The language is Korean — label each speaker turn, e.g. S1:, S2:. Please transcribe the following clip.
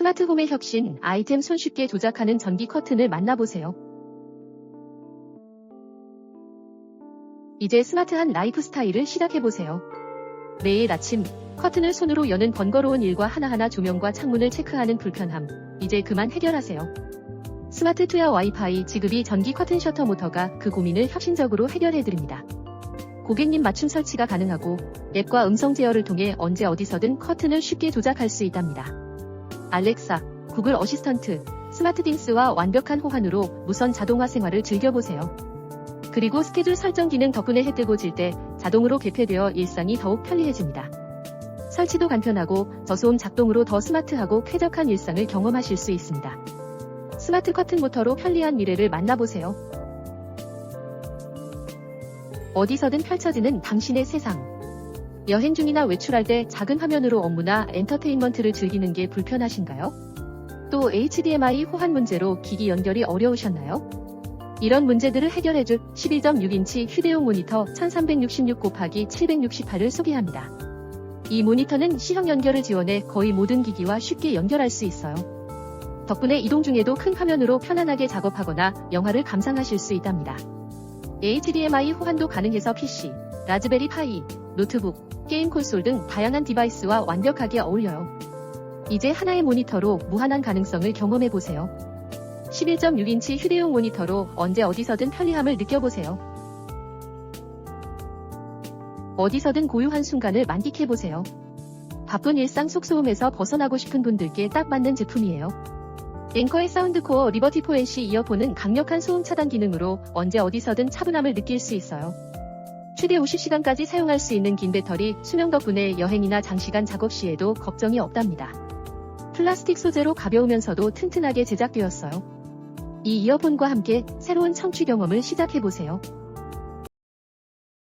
S1: 스마트홈의 혁신, 아이템 손쉽게 조작하는 전기 커튼을 만나보세요. 이제 스마트한 라이프 스타일을 시작해보세요. 매일 아침, 커튼을 손으로 여는 번거로운 일과 하나하나 조명과 창문을 체크하는 불편함, 이제 그만 해결하세요. 스마트 투야 와이파이 지급이 전기 커튼 셔터 모터가 그 고민을 혁신적으로 해결해드립니다. 고객님 맞춤 설치가 가능하고 앱과 음성 제어를 통해 언제 어디서든 커튼을 쉽게 조작할 수 있답니다. 알렉사, 구글 어시스턴트, 스마트딩스와 완벽한 호환으로 무선 자동화 생활을 즐겨보세요. 그리고 스케줄 설정 기능 덕분에 해 뜨고 질 때 자동으로 개폐되어 일상이 더욱 편리해집니다. 설치도 간편하고 저소음 작동으로 더 스마트하고 쾌적한 일상을 경험하실 수 있습니다. 스마트 커튼 모터로 편리한 미래를 만나보세요. 어디서든 펼쳐지는 당신의 세상. 여행 중이나 외출할 때 작은 화면으로 업무나 엔터테인먼트를 즐기는 게 불편하신가요? 또 HDMI 호환 문제로 기기 연결이 어려우셨나요? 이런 문제들을 해결해줄 11.6인치 휴대용 모니터 1366 곱하기 768을 소개합니다. 이 모니터는 시형 연결을 지원해 거의 모든 기기와 쉽게 연결할 수 있어요. 덕분에 이동 중에도 큰 화면으로 편안하게 작업하거나 영화를 감상하실 수 있답니다. HDMI 호환도 가능해서 PC, 라즈베리 파이, 노트북, 게임 콘솔 등 다양한 디바이스와 완벽하게 어울려요. 이제 하나의 모니터로 무한한 가능성을 경험해보세요. 11.6인치 휴대용 모니터로 언제 어디서든 편리함을 느껴보세요. 어디서든 고요한 순간을 만끽해보세요. 바쁜 일상 속소음에서 벗어나고 싶은 분들께 딱 맞는 제품이에요. 앵커의 사운드코어 리버티 포엔시 이어폰은 강력한 소음 차단 기능으로 언제 어디서든 차분함을 느낄 수 있어요. 최대 50시간까지 사용할 수 있는 긴 배터리 수명 덕분에 여행이나 장시간 작업 시에도 걱정이 없답니다. 플라스틱 소재로 가벼우면서도 튼튼하게 제작되었어요. 이 이어폰과 함께 새로운 청취 경험을 시작해보세요.